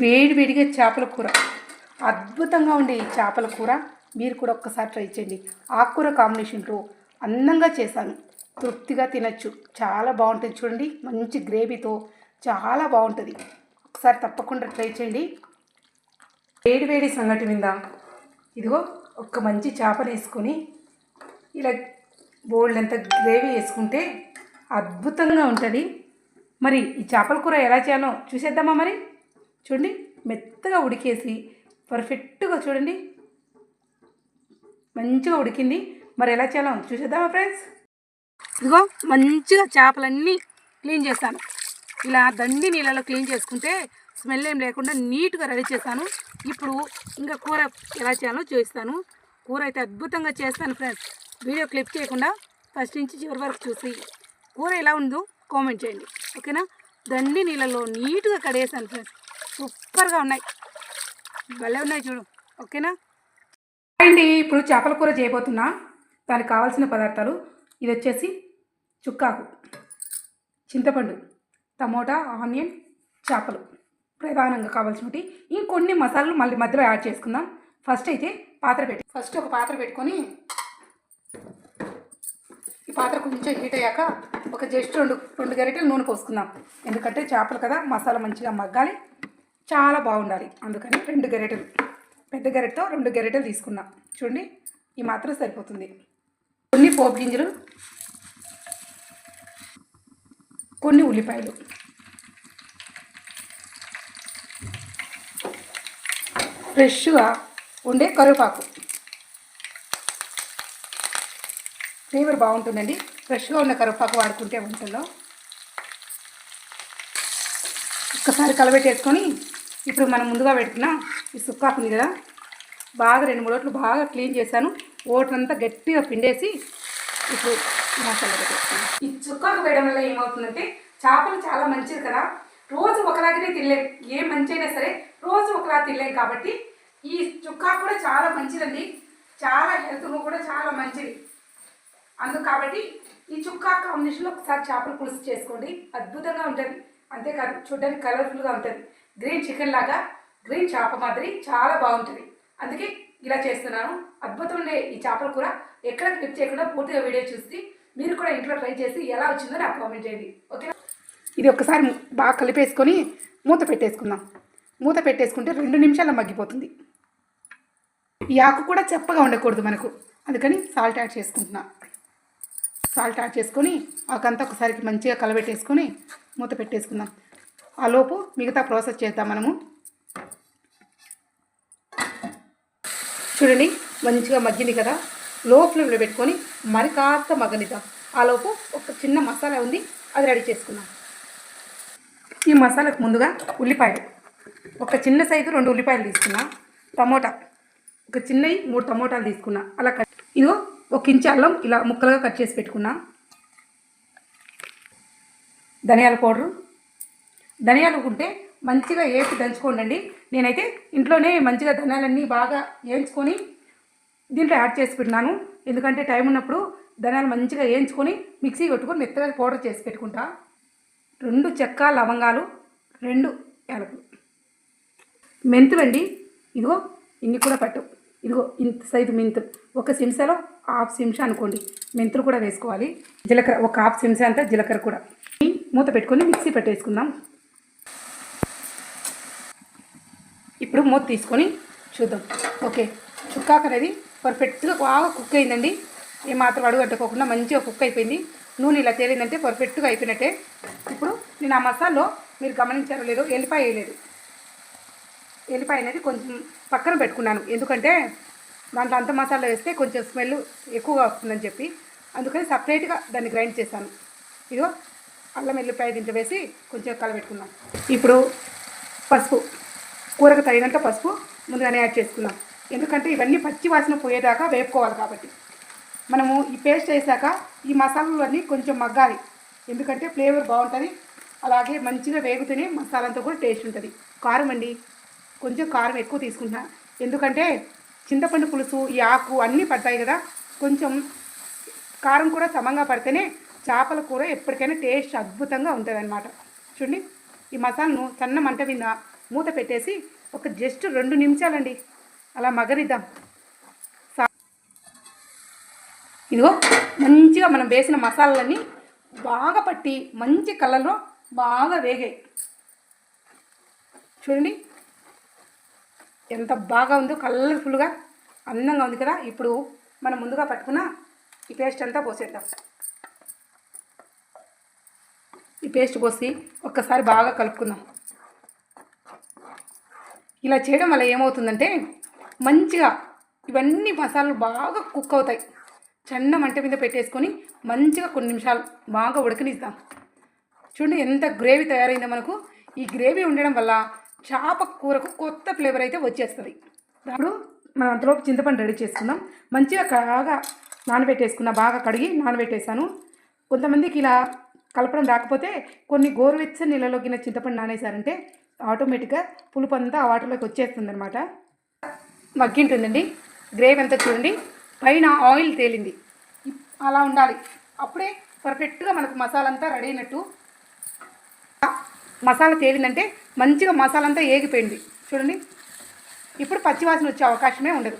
వేడివేడిగా చేపల కూర. అద్భుతంగా ఉండే ఈ చేపల కూర మీరు కూడా ఒక్కసారి ట్రై చేయండి. ఆకుకూర కాంబినేషన్తో అందంగా చేశాను. తృప్తిగా తినచ్చు. చాలా బాగుంటుంది చూడండి. మంచి గ్రేవీతో చాలా బాగుంటుంది. ఒకసారి తప్పకుండా ట్రై చేయండి. వేడివేడి సంగటి మీద ఇదిగో ఒక మంచి చేపలు వేసుకొని ఇలా బోల్డ్ అంత గ్రేవీ వేసుకుంటే అద్భుతంగా ఉంటుంది. మరి ఈ చేపల కూర ఎలా చేయాలో చూసేద్దామా మరి? చూడండి మెత్తగా ఉడికేసి పర్ఫెక్ట్గా చూడండి. మంచిగా ఉడికింది. మరి ఎలా చేయాలో చూసేద్దామా ఫ్రెండ్స్ ఇదిగో మంచిగా చేపలన్నీ క్లీన్ చేస్తాను ఇలా దండి నీళ్ళలో క్లీన్ చేసుకుంటే స్మెల్ ఏం లేకుండా నీట్గా రెడీ చేశాను. ఇప్పుడు ఇంకా కూర ఎలా చేయాలో చూపిస్తాను. కూర అయితే అద్భుతంగా చేస్తాను ఫ్రెండ్స్ వీడియో క్లిప్ చేయకుండా ఫస్ట్ నుంచి చివరి వరకు చూసి కూర ఎలా ఉందో కామెంట్ చేయండి. ఓకేనా? దండి నీళ్ళలో నీట్గా కడిగేసాను ఫ్రెండ్స్ సూపర్గా ఉన్నాయి. భలే ఉన్నాయి చూడు. ఓకేనా? అండి ఇప్పుడు చేపల కూర చేయబోతున్నా. దానికి కావాల్సిన పదార్థాలు. ఇది వచ్చేసి చుక్కాకు చింతపండు టమోటా ఆనియన్ చేపలు. ప్రధానంగా కావాల్సినవి. ఇంకొన్ని మసాలాలు మళ్ళీ మధ్యలో యాడ్ చేసుకుందాం. ఫస్ట్ అయితే పాత్ర పెట్టి ఫస్ట్ ఒక పాత్ర పెట్టుకొని ఈ పాత్ర కొంచెం హీట్ అయ్యాక ఒక జస్ట్ రెండు రెండు గరిటెలు నూనె పోసుకుందాం. ఎందుకంటే చేపలు కదా మసాలా మంచిగా మగ్గాలి. చాలా బాగుండాలి. అందుకని రెండు గెరెటలు. పెద్ద గరిటెతో రెండు గెరెటలు తీసుకున్నాం. చూడండి ఈ మాత్రం సరిపోతుంది. కొన్ని పోపు గింజలు కొన్ని ఉల్లిపాయలు. ఫ్రెష్గా ఉండే కరివేపాకు. ఫ్లేవర్ బాగుంటుందండి. ఫ్రెష్గా ఉన్న కరివేపాకు వాడుకుంటే వంటల్లో ఒక్కసారి కలబెట్టేసుకొని ఇప్పుడు మనం ముందుగా పెట్టిన ఈ సుక్కాకు ఉంది కదా బాగా రెండు మూడు ఓట్లు బాగా క్లీన్ చేశాను. ఓట్లంతా గట్టిగా పిండేసి ఇప్పుడు మసాలా పెట్టేస్తాను. ఈ చుక్కాకు వేయడం వల్ల ఏమవుతుందంటే చేపలు చాలా మంచిది కదా. రోజు ఒకలాగానే తినలేం. ఏ మంచి అయినా సరే రోజు ఒకలా తినలేం కాబట్టి ఈ చుక్కా కూడా చాలా మంచిదండి. చాలా హెల్త్కు కూడా చాలా మంచిది. అందుకు కాబట్టి ఈ చుక్కా కాంబినేషన్లో ఒకసారి చేపల పులుసు చేసుకోండి. అద్భుతంగా ఉంటుంది. అంతేకాదు చూడడానికి కలర్ఫుల్గా ఉంటుంది. గ్రీన్ చికెన్ లాగా గ్రీన్ చేప మాదిరి చాలా బాగుంటుంది. అందుకే ఇలా చేస్తున్నాను. అద్భుతం ఉండే ఈ చేపల కూర ఎక్కడ క్లిప్ చేయకుండా పూర్తిగా వీడియో చూసి మీరు కూడా ఇంట్లో ట్రై చేసి ఎలా వచ్చిందో నాకు కామెంట్ చేయండి. ఓకే ఇది ఒకసారి బాగా కలిపేసుకొని మూత పెట్టేసుకుందాం. మూత పెట్టేసుకుంటే రెండు నిమిషాలు మగ్గిపోతుంది. ఈ ఆకు కూడా చెప్పగా ఉండకూడదు మనకు. అందుకని సాల్ట్ యాడ్ చేసుకుంటున్నా. సాల్ట్ యాడ్ చేసుకొని ఆకంతా ఒకసారికి మంచిగా కలబెట్టేసుకొని మూత పెట్టేసుకుందాం. ఆ లోపు మిగతా ప్రాసెస్ చేద్దాం మనము. చూడండి మంచిగా మగ్గింది కదా? లో ఫ్లేమ్లో పెట్టుకొని మరి కాస్త మగ్గనిద్దాం. ఆ లోపు ఒక చిన్న మసాలా ఉంది అది రెడీ చేసుకుందాం. ఈ మసాలాకు ముందుగా ఉల్లిపాయలు. ఒక చిన్న సైజు రెండు ఉల్లిపాయలు తీసుకున్నా. టమోటా. ఒక చిన్నవి మూడు టమోటాలు తీసుకున్నా. అలా కట్ ఇదిగో ఒక ఇంచు అల్లం ఇలా ముక్కలుగా కట్ చేసి పెట్టుకున్నా. ధనియాల పౌడరు ధనియాలు ఉంటే మంచిగా వేసి దంచుకోండి నేనైతే ఇంట్లోనే మంచిగా ధనియాలన్నీ బాగా వేయించుకొని దీంట్లో యాడ్ చేసి పెట్టినాను ఎందుకంటే టైం ఉన్నప్పుడు ధనియాలు మంచిగా వేయించుకొని మిక్సీ కొట్టుకొని మెత్తగా పౌడర్ చేసి పెట్టుకుంటా. రెండు చెక్క లవంగాలు రెండు యాలకులు. మెంతులు అండి ఇదిగో ఇన్ని కూడా పట్టు. ఇదిగో ఇంత సైజు మెంతులు ఒక చెంచాలో హాఫ్ చెంచా అనుకోండి. మెంతులు కూడా వేసుకోవాలి. జీలకర్ర ఒక హాఫ్ చెంచా అంతా జీలకర్ర కూడా. మూత పెట్టుకొని మిక్సీ పెట్టేసుకుందాం. ఇప్పుడు మూత తీసుకొని చూద్దాం. ఓకే చుక్కాకు అనేది పర్ఫెక్ట్గా బాగా కుక్ అయిందండి. ఏమాత్రం అడుగు అడ్డుకోకుండా మంచిగా కుక్ అయిపోయింది. నూనె ఇలా తేలిందంటే పర్ఫెక్ట్గా అయిపోయినట్టే. ఇప్పుడు నేను ఆ మసాలో మీరు గమనించారో లేదో ఎల్లిపాయ వేయలేదు. ఎల్లిపాయ అనేది కొంచెం పక్కన పెట్టుకున్నాను. ఎందుకంటే దాంట్లో అంత మసాలా వేస్తే కొంచెం స్మెల్ ఎక్కువగా వస్తుందని చెప్పి. అందుకని సపరేట్గా దాన్ని గ్రైండ్ చేశాను. ఇదిగో అల్లం ఎల్లిపాయ దీంట్లో వేసి కొంచెం కలబెట్టుకున్నాం. ఇప్పుడు పసుపు. కూరకు తగినంత పసుపు ముందుగానే యాడ్ చేసుకున్నాం ఎందుకంటే ఇవన్నీ పచ్చి వాసన పోయేదాకా వేపుకోవాలి కాబట్టి. మనము ఈ పేస్ట్ వేసాక ఈ మసాలాలు అన్నీ కొంచెం మగ్గాలి. ఎందుకంటే ఫ్లేవర్ బాగుంటుంది. అలాగే మంచిగా వేగుతూనే మసాలాతో కూడా టేస్ట్ ఉంటుంది. కారం అండి. కొంచెం కారం ఎక్కువ తీసుకుంటున్నా. ఎందుకంటే చింతపండు పులుసు ఈ ఆకు అన్నీ పడతాయి కదా. కొంచెం కారం కూడా సమంగా పడితేనే చేపల కూర ఎప్పటికైనా టేస్ట్ అద్భుతంగా ఉంటుంది అనమాట చూడండి. ఈ మసాలను సన్న మంట విన్నా మూత పెట్టేసి ఒక జస్ట్ రెండు నిమిషాలండి. అలా మగరిద్దాం. సా- ఇదిగో మంచిగా మనం వేసిన మసాలాలన్నీ బాగా పట్టి మంచి కలర్లో బాగా వేగాయి. చూడండి ఎంత బాగా ఉందో కలర్ఫుల్గా అందంగా ఉంది కదా. ఇప్పుడు మనం ముందుగా పట్టుకున్న ఈ పేస్ట్ అంతా పోసేద్దాం. ఈ పేస్ట్ పోసి ఒక్కసారి బాగా కలుపుకుందాం. ఇలా చేయడం వల్ల ఏమవుతుందంటే మంచిగా ఇవన్నీ మసాలాలు బాగా కుక్ అవుతాయి. చిన్న మంట మీద పెట్టేసుకొని మంచిగా కొన్ని నిమిషాలు బాగా ఉడకనిస్తాం చూడండి ఎంత గ్రేవీ తయారైందో మనకు. ఈ గ్రేవీ ఉండడం వల్ల చేప కూరకు కొత్త ఫ్లేవర్ అయితే వచ్చేస్తుంది. అప్పుడు మనం అంతలోపు చింతపండు రెడీ చేసుకుందాం. మంచిగా బాగా నానబెట్టేసుకున్నా బాగా కడిగి నానబెట్టేసాను కొంతమందికి ఇలా కలపడం రాకపోతే కొన్ని గోరువెచ్చని నీళ్ళలో గిన్న చింతపండు నానేశారంటే ఆటోమేటిక్గా పులుపు అంతా ఆ వాటర్లోకి వచ్చేస్తుంది అనమాట మగ్గింటుందండి. గ్రేవీ అంతా చూడండి. పైన ఆయిల్ తేలింది. అలా ఉండాలి. అప్పుడే పర్ఫెక్ట్గా మనకు మసాలా అంతా రెడీ అయినట్టు. మసాలా తేలిందంటే మంచిగా మసాలా అంతా ఏగిపోయింది. చూడండి. ఇప్పుడు పచ్చివాసన వచ్చే అవకాశమే ఉండదు.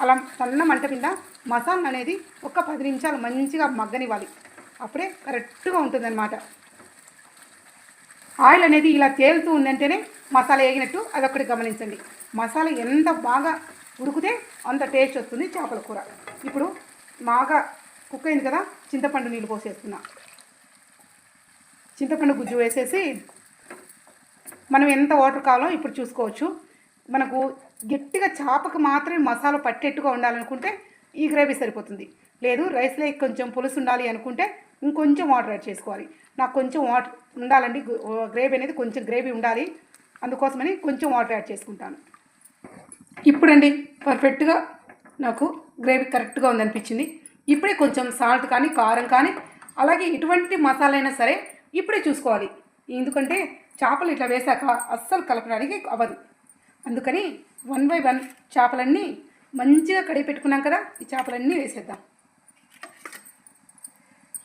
అలా సన్న మంట కింద మసాలా అనేది ఒక పది నిమిషాలు మంచిగా మగ్గనివ్వాలి. అప్పుడే కరెక్ట్గా ఉంటుందన్నమాట. ఆయిల్ అనేది ఇలా తేలుతూ ఉందంటేనే మసాలా వేగినట్టు అదొకటి గమనించండి. మసాలా ఎంత బాగా ఉడికితే అంత టేస్ట్ వస్తుంది చేపల కూర. ఇప్పుడు బాగా కుక్ అయింది కదా చింతపండు నీళ్ళు పోసేస్తున్నా. చింతపండు గుజ్జు వేసేసి మనం ఎంత వాటర్ కావాలో ఇప్పుడు చూసుకోవచ్చు. మనకు గట్టిగా చేపకు మాత్రమే మసాలా పట్టేట్టుగా ఉండాలనుకుంటే ఈ గ్రేవీ సరిపోతుంది. లేదు రైస్లో కొంచెం పులుసు ఉండాలి అనుకుంటే ఇంకొంచెం వాటర్ యాడ్ చేసుకోవాలి. నాకు కొంచెం వాటర్ ఉండాలండి. గ్రేవీ అనేది కొంచెం గ్రేవీ ఉండాలి. అందుకోసమని కొంచెం వాటర్ యాడ్ చేసుకుంటాను. ఇప్పుడండి పర్ఫెక్ట్గా నాకు గ్రేవీ కరెక్ట్గా ఉందనిపించింది. ఇప్పుడే కొంచెం సాల్ట్ కానీ కారం కానీ అలాగే ఎటువంటి మసాలా అయినా సరే ఇప్పుడే చూసుకోవాలి. ఎందుకంటే చేపలు ఇట్లా వేశాక అస్సలు కలపడానికి అవ్వదు. అందుకని వన్ బై వన్ చేపలన్నీ మంచిగా కడిగి పెట్టుకున్నాం కదా ఈ చేపలన్నీ వేసేద్దాం.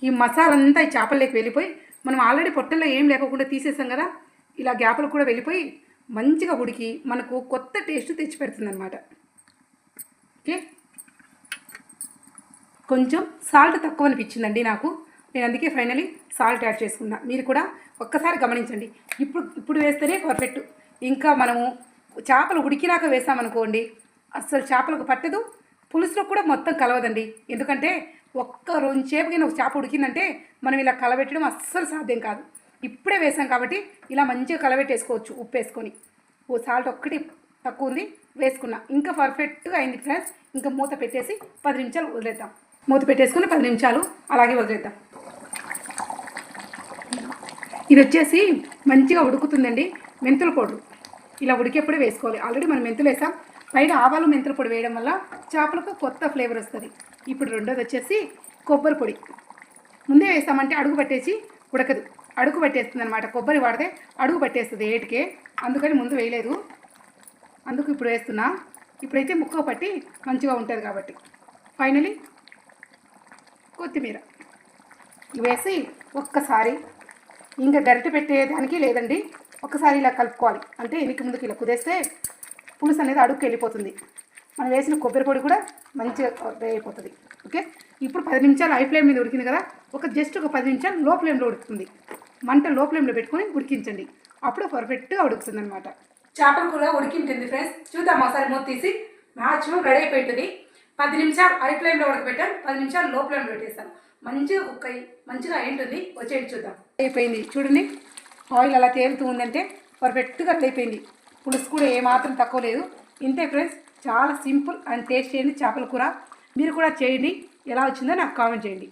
ఈ మసాలా అంతా ఈ చేపల్లోకి వెళ్ళిపోయి మనం ఆల్రెడీ పొట్టల్లో ఏం లేకుండా తీసేసాం కదా ఇలా గ్యాపులు కూడా వెళ్ళిపోయి మంచిగా ఉడికి మనకు కొత్త టేస్ట్ తెచ్చి పెడుతుంది ఓకే? కొంచెం సాల్ట్ తక్కువ అనిపించిందండి నాకు. నేను అందుకే ఫైనలీ సాల్ట్ యాడ్ చేసుకున్నా. మీరు కూడా ఒక్కసారి గమనించండి. ఇప్పుడు ఇప్పుడు వేస్తేనే పర్ఫెక్ట్. ఇంకా మనము చేపలు ఉడికినాక వేసామనుకోండి అసలు చేపలకు పట్టదు. పులుసులో కూడా మొత్తం కలవదండి. ఎందుకంటే ఒక్క రెండు నేను ఒక చేప ఉడికిందంటే మనం ఇలా కలబెట్టడం అస్సలు సాధ్యం కాదు. ఇప్పుడే వేసాం కాబట్టి ఇలా మంచిగా కలబెట్టేసుకోవచ్చు ఉప్పు వేసుకొని ఓ సాల్ట్ ఒక్కటి తక్కువ ఉంది వేసుకున్నా. ఇంకా పర్ఫెక్ట్గా అయింది ఫ్రెండ్స్. ఇంకా మూత పెట్టేసి పది నిమిషాలు వదిలేద్దాం. మూత పెట్టేసుకుని పది నిమిషాలు అలాగే వదిలేద్దాం. ఇది వచ్చేసి మంచిగా ఉడుకుతుందండి. మెంతుల పొడి. ఇలా ఉడికేప్పుడే వేసుకోవాలి. ఆల్రెడీ మనం మెంతులు వేసాం. పైన ఆవాలు మెంతుల పొడి వేయడం వల్ల చేపలకు కొత్త ఫ్లేవర్ వస్తుంది. ఇప్పుడు రెండోది వచ్చేసి కొబ్బరి పొడి. ముందే వేస్తామంటే అడుగు పట్టేసి ఉడకదు. అడుగు పట్టేస్తుంది అనమాట కొబ్బరి వాడితే అడుగు పట్టేస్తుంది ఏటికే. అందుకని ముందు వేయలేదు. అందుకు ఇప్పుడు వేస్తున్నా. ఇప్పుడైతే ముక్క పట్టి మంచిగా ఉంటుంది కాబట్టి. ఫైనలీ కొత్తిమీర. వేసి ఒక్కసారి ఇంకా గరిటె పెట్టేదానికి లేదండి. ఒక్కసారి ఇలా కలుపుకోవాలి. అంటే ఎనికి ముందుకు ఇలా కుదేస్తే పులుసు అనేది అడుగుకి వెళ్ళిపోతుంది. మనం వేసిన కొబ్బరి పొడి కూడా మంచిగా అయిపోతుంది. ఓకే? ఇప్పుడు పది నిమిషాలు హై ఫ్లేమ్ మీద ఉడికింది కదా? ఒక జస్ట్ ఒక పది నిమిషాలు లో ఫ్లేమ్లో ఉడుకుతుంది. మంట లో ఫ్లేమ్లో పెట్టుకొని ఉడికించండి. అప్పుడు పర్ఫెక్ట్గా ఉడుకుతుంది అనమాట చేపల కూర ఉడికింటుంది ఫ్రెండ్స్. చూద్దాం ఒకసారి మూత తీసి. మ్యాక్సిమం రెడీ అయిపోయింటుంది పది నిమిషాలు హై ఫ్లేమ్లో ఉడకబెట్టాను. పది నిమిషాలు లో ఫ్లేమ్లో పెట్టేస్తాను. మంచిగా కుక్ అయ్యి మంచిగా అయింటుంది. వచ్చేది చూద్దాం. అయిపోయింది. చూడండి. ఆయిల్ అలా తేలుతూ ఉందంటే పర్ఫెక్ట్గా అయిపోయింది. పులుసు కూడా ఏమాత్రం తక్కువ లేదు. ఇంతే ఫ్రెండ్స్ చాలా సింపుల్ అండ్ టేస్ట్ చేయండి చేపల కూర. మీరు కూడా చేయండి. ఎలా వచ్చిందో నాకు కామెంట్ చేయండి.